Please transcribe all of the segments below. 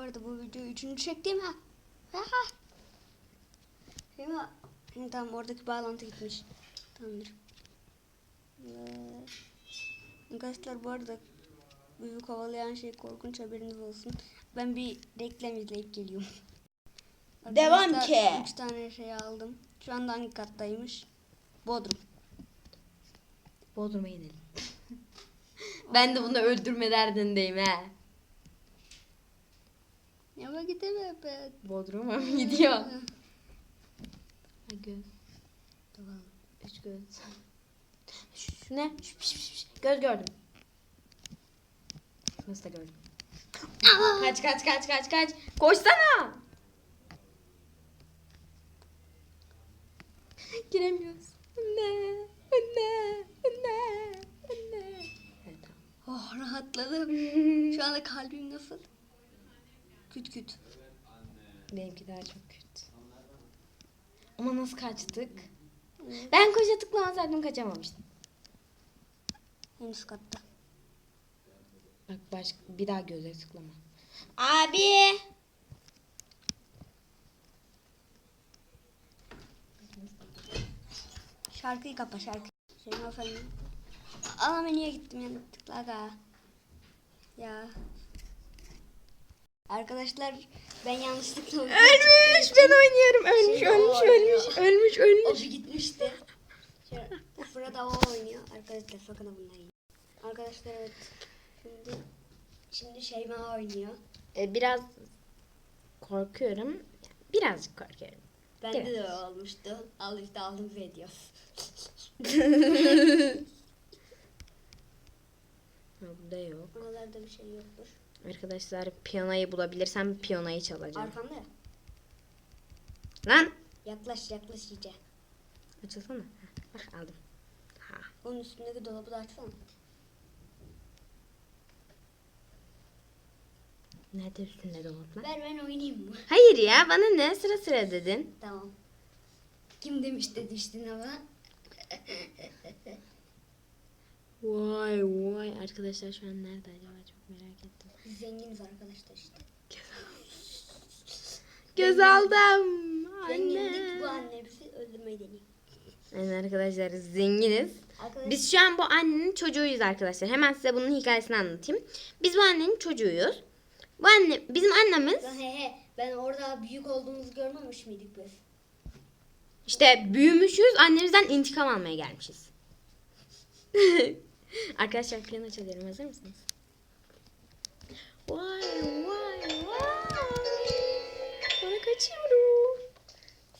arada bu video üçüncü çektiğim ha. Ha. Hı, tamam oradaki bağlantı gitmiş. Tamamdır. Ee, Arkadaşlar bu arada bizi kovalayan şey korkunç haberiniz olsun. Ben bir reklam izleyip geliyorum. Devam ki. Üç tane şey aldım. Şu anda hangi kattaymış? Bodrum. Bodrum'a gidelim. ben de bunu öldürme derdindeyim he. Ama gidemem ben. Bodrum'a mı gidiyor? Göz. Tamam. Üç göz. Şu, şu ne? Şu, şu, şu. Göz gördüm. Nasıl da gördüm. kaç kaç kaç kaç kaç. Koşsana. Giremiyoruz. Anne. Anne. Anne. Anne. Evet tamam. Oh rahatladım. Şu anda kalbim nasıl? Küt küt. Benimki daha çok kötü. Ama nasıl kaçtık? Ben koşa tıklamasaydım kaçamamıştım. En üst katta. Bak başka bir daha göze tıklama. Abi. Şarkıyı kapa şarkı. Şeyma efendim. Ana menüye gittim yanlışlıkla aga. Ya. Arkadaşlar ben yanlışlıkla Ölmüş ben oynuyorum. Ölmüş Şimdi ölmüş ölmüş ölmüş ölmüş. bir gitmişti. Şöyle, Sırada o oynuyor. Arkadaşlar sakın ha bunları yiyin. Arkadaşlar evet. Şimdi şimdi Şeyma oynuyor. Ee, biraz korkuyorum. Birazcık korkuyorum. Bende de olmuştu. Al işte aldım video. Ha, Burada yok. Buralarda bir şey yoktur. Arkadaşlar piyanoyu bulabilirsem piyanoyu çalacağım. Arkanda ya. Lan Yaklaş yaklaş iyice. açılsana. Heh, Bak aldım. Ha. Onun üstündeki dolabı da açsana. Nerede üstünde dolaplar? Ver ben oynayayım mı? Hayır ya bana ne sıra sıra dedin. Tamam. Kim demiş de düştün ama? Vay vay arkadaşlar şu an nerede acaba ettim. Biz zenginiz arkadaşlar işte. Göz aldım. Zenginlik bu Anne. anne bizi öldürmeyi deniyor. Yani arkadaşlar zenginiz. Arkadaşlar Biz şu an bu annenin çocuğuyuz arkadaşlar. Hemen size bunun hikayesini anlatayım. Biz bu annenin çocuğuyuz. Bu anne bizim annemiz Lan he he ben orada büyük olduğumuzu görmemiş miydik biz? işte büyümüşüz. Annemizden intikam almaya gelmişiz. arkadaşlar piyano çalıyorum. Hazır mısınız? Vay vay vay. Sonra kaçıyorum.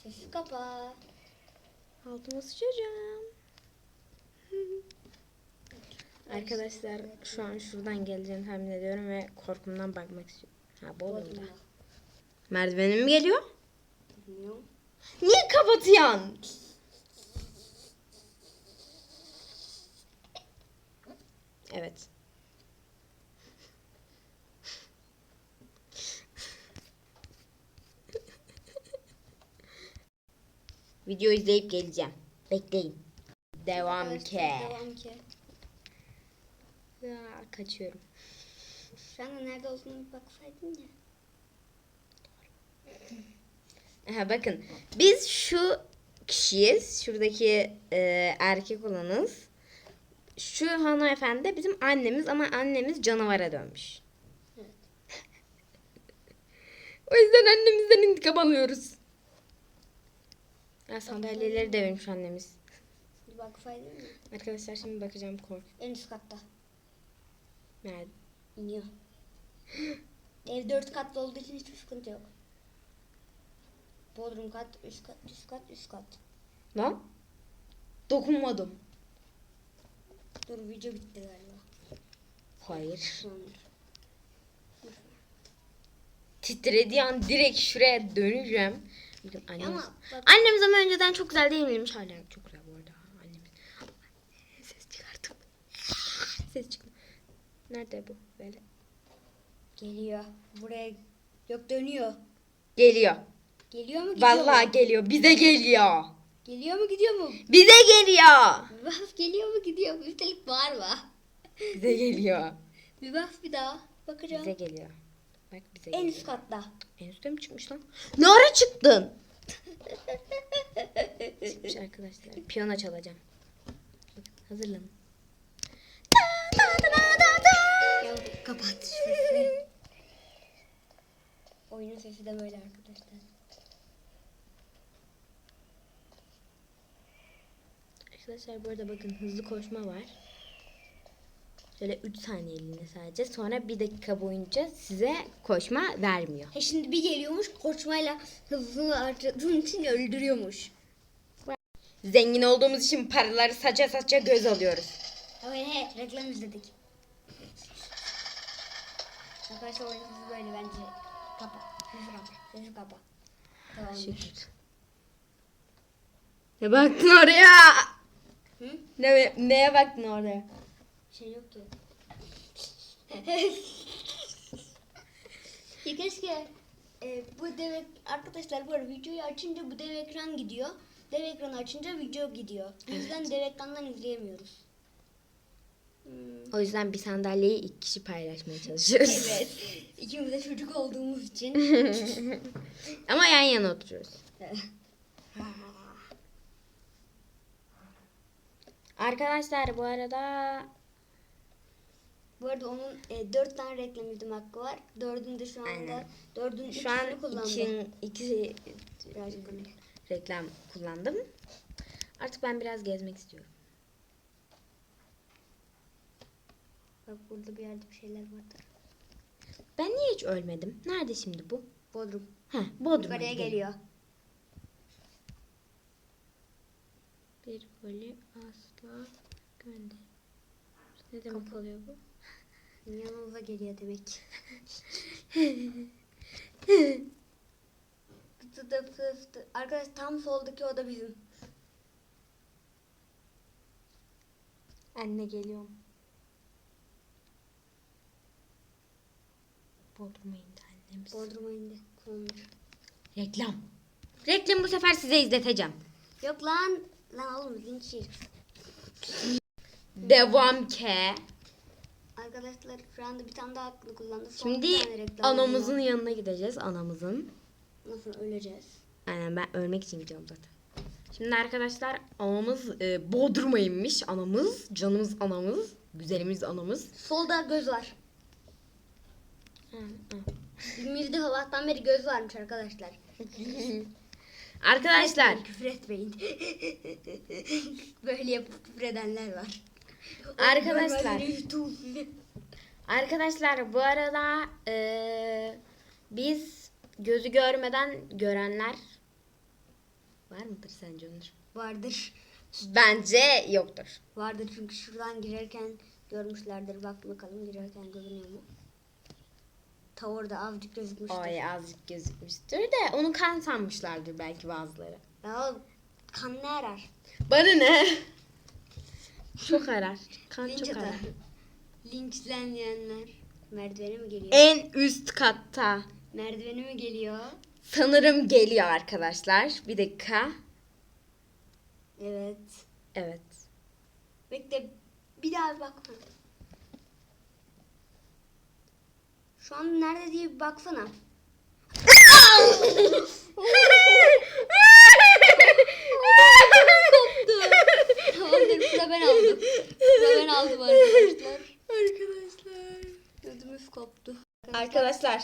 Sesi kapa. Altıma sıçacağım. Arkadaşlar şu an şuradan geleceğini tahmin ediyorum ve korkumdan bakmak istiyorum. Ha Bodrum'da. Bodrum'da. Merdivenim mi geliyor? Bilmiyorum. Niye kapatıyorsun? Evet. Video izleyip geleceğim. Bekleyin. Devam ki. Devam ki. Ya, kaçıyorum. Şu anda nerede olduğunu bir baksaydın ya. Aha, bakın biz şu kişiyiz. Şuradaki e, erkek olanız. Şu hanımefendi de bizim annemiz ama annemiz canavara dönmüş. Evet. o yüzden annemizden intikam alıyoruz. Ha, sandalyeleri devirmiş annemiz. Baksaydın ya. Arkadaşlar şimdi bakacağım kork. En üst katta. Nerede? İniyor. Ev dört katlı olduğu için hiçbir sıkıntı yok. Bodrum kat, üst kat, üst kat, üst kat. Lan? Dokunmadım. Dur video bitti galiba. Hayır. Titrediği an direkt şuraya döneceğim. Bakın annemiz. Bak- Annemiz ama önceden çok güzel değil miymiş? Hala çok güzel bu arada. Annemiz. Ses çıkarttım. Ses çıktı. Nerede bu? Böyle. Geliyor. Buraya yok dönüyor. Geliyor. Geliyor mu gidiyor Vallahi mu? geliyor. Bize geliyor. Geliyor mu gidiyor mu? Bize geliyor. Bas geliyor mu gidiyor mu? Üstelik bağırma. Bize geliyor. Bir bas bir daha. Bakacağım. Bize geliyor. Bak bize En geliyor. üst katta. En üstte mi çıkmış lan? Ne ara çıktın? Çıkmış arkadaşlar. Piyano çalacağım. Hazırlanın. Ya kapat. Oyunun sesi de böyle arkadaşlar. Arkadaşlar bu arada bakın hızlı koşma var. Şöyle 3 saniyeliğine sadece. Sonra 1 dakika boyunca size koşma vermiyor. He şimdi bir geliyormuş koşmayla hızını artırdığın için öldürüyormuş. Zengin olduğumuz için paraları saça saça göz alıyoruz. Öyle he reklam izledik. Arkadaşlar oyunun sesi böyle bence. Kapa. Sesi kapa. Sesi kapa. Tamamdır. Ne baktın oraya? Hı? Ne, neye baktın oraya? Şey yok ki. ya keşke e, bu dev arkadaşlar bu arada videoyu açınca bu dev ekran gidiyor. Dev ekranı açınca video gidiyor. O yüzden dev ekrandan izleyemiyoruz. Hmm. O yüzden bir sandalyeyi iki kişi paylaşmaya çalışıyoruz. Evet. İkimiz de çocuk olduğumuz için. Ama yan yana oturuyoruz. Arkadaşlar bu arada bu arada onun e, dört tane reklam izleme hakkı var. Dördünde şu anda Aynen. dördün şu an ikisini kullandı. iki, iki Birazcık konuş. reklam kullandım. Artık ben biraz gezmek istiyorum. Bak burada bir yerde bir şeyler vardır. Ben niye hiç ölmedim? Nerede şimdi bu? Bodrum. Heh, Bodrum'a Yukarıya gidelim. geliyor. Bir golü asla gönder. Ne demek oluyor bu? Yanımıza geliyor demek. Fıtı da fıtı fıtı. Arkadaş tam soldaki oda bizim. Anne geliyorum. Bodrum'a indi annemiz. Bodrum'a indi. Konmuş. Reklam. Reklam bu sefer size izleteceğim. Yok lan. Lan oğlum linç yer. Devam ke. Arkadaşlar şu anda bir tane daha hakkını kullandı. Son Şimdi anamızın geliyor. yanına gideceğiz. Anamızın. Nasıl öleceğiz? Aynen ben ölmek için gidiyorum zaten. Şimdi arkadaşlar anamız e, Bodrum'a inmiş. Anamız, canımız anamız, güzelimiz anamız. Solda göz var. Bilmiyorduk Allah'tan beri göz varmış arkadaşlar. Arkadaşlar Küfür etmeyin. Böyle yapıp küfür edenler var. Arkadaşlar. Arkadaşlar bu arada eee, biz gözü görmeden görenler var mıdır sence Onur? Vardır. Bence yoktur. Vardır çünkü şuradan girerken görmüşlerdir. Bak bakalım girerken görünüyor mu? Ta orada azıcık gözükmüştür. Ay azıcık gözükmüştür de onu kan sanmışlardır belki bazıları. Ya kan ne arar? Bana ne? Çok arar. Kan Linç çok atar. arar. Linçlenmeyenler. Merdivene mi geliyor? En üst katta. Merdivene mi geliyor? Sanırım geliyor arkadaşlar. Bir dakika. Evet. Evet. Bekle bir daha bir bakma. Şu an nerede diye bir baksana. Da ben aldım. Da ben aldım arkadaşlar. Arkadaşlar. Ödümüz koptu. Arkadaşlar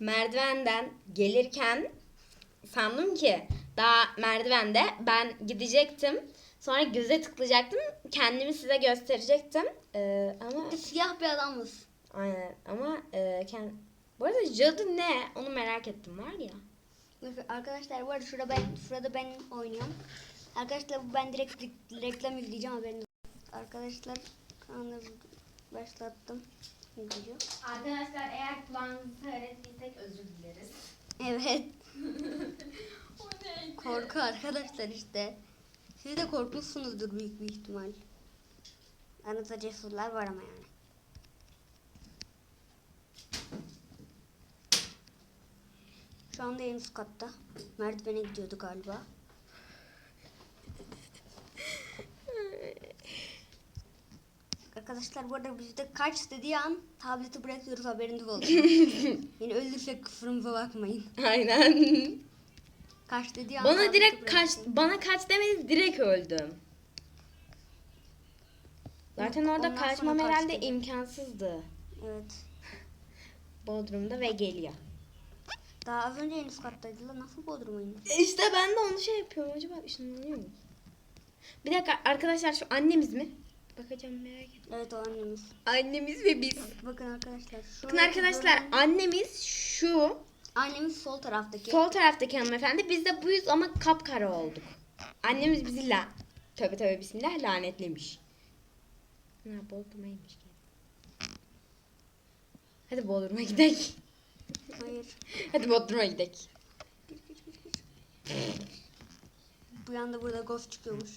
merdivenden gelirken sandım ki daha merdivende ben gidecektim. Sonra göze tıklayacaktım. Kendimi size gösterecektim. Ee, ama Siyah bir adamız. aynen ama e, kend... Bu arada cadı ne? Onu merak ettim var ya. Arkadaşlar bu arada şurada ben, şurada ben oynuyorum. Arkadaşlar ben direkt re- reklam izleyeceğim haberiniz. Arkadaşlar kanalı başlattım. Video. Arkadaşlar eğer kulağınızı öğrettiysek özür dileriz. Evet. Korku arkadaşlar işte. Siz de korkmuşsunuzdur büyük bir ihtimal. Aranızda cesurlar var ama yani. Şu anda en üst katta. Merdivene gidiyordu galiba. Arkadaşlar bu arada bizde kaç dediği an tableti bırakıyoruz haberiniz olsun. yani ölürsek kusurumuza bakmayın. Aynen. Kaç dediği an Bana tableti direkt kaç bırakıyoruz. bana kaç demedi direkt öldüm. Zaten orada Ondan kaçmam kaç herhalde dedi. imkansızdı. Evet. Bodrum'da ve geliyor. Daha az önce en üst kattaydı lan nasıl Bodrum'a indi? İşte ben de onu şey yapıyorum. Acaba ışınlanıyor mu? Bir dakika arkadaşlar şu annemiz mi? Bakacağım merak ettim. Evet o annemiz. Annemiz ve biz. Bakın arkadaşlar. Şu Bakın arkadaşlar annemiz şu Annemiz sol taraftaki. sol taraftaki hanımefendi. Biz de buyuz ama kapkara olduk. Annemiz bizi la... Tövbe tövbe bismillah lanetlemiş. Ha Bodrum'aymış. Hadi Bodrum'a gidelim. Hayır. Hadi Bodrum'a gidelim. Bu yanda burada ghost çıkıyormuş.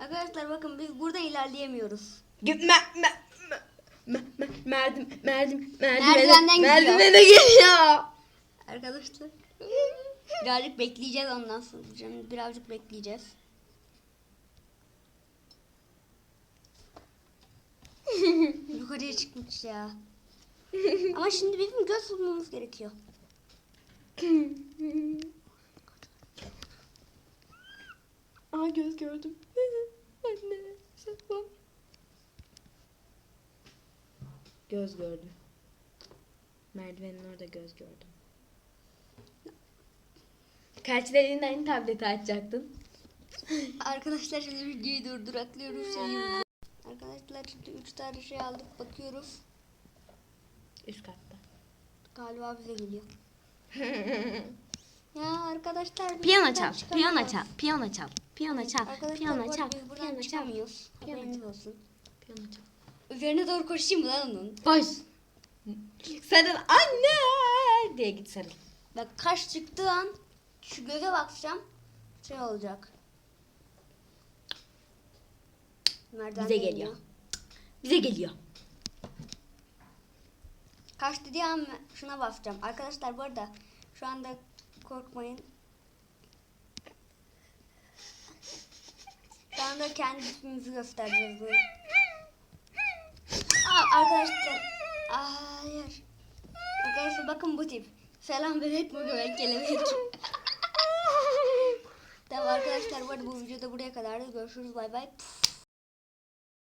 Arkadaşlar bakın biz buradan ilerleyemiyoruz. Git me, me, me, me, me, merdim, merdim, Merdivenden gidiyor. Merdivene geliyor. Arkadaşlar. birazcık bekleyeceğiz ondan sonra. Canım, Birazcık bekleyeceğiz. Yukarıya çıkmış ya. Ama şimdi bizim göz bulmamız gerekiyor. Aa göz gördüm. Anne saklan. Göz gördüm. Merdivenin orada göz gördüm. Kaç elinden tableti açacaktın? Arkadaşlar şimdi videoyu durduraklıyoruz. Şey yapacağız. Arkadaşlar şimdi 3 tane şey aldık bakıyoruz. Üst katta. Galiba bize geliyor. Ya arkadaşlar Piyano çal, piyano çal, piyano çal, piyano çal, Arkadaşlar piyano çal, arada biz buradan piyano çal, çıkamıyoruz. Piyano Haberiniz olsun. piyano çal. Üzerine doğru koşayım mı lan onun? Koş. Sarıl anne diye git sarıl. Bak kaş çıktığı an şu göze bakacağım. Şey olacak. Nereden Bize geliyor. Bize geliyor. Kaç dediği an şuna basacağım. Arkadaşlar bu arada şu anda korkmayın. Şu anda kendi ismimizi göstereceğiz. Aa, arkadaşlar. Hayır. Arkadaşlar bakın bu tip. Selam bebek bu göbek kelebek. tamam arkadaşlar bu videoda buraya kadardı. Görüşürüz bay bay.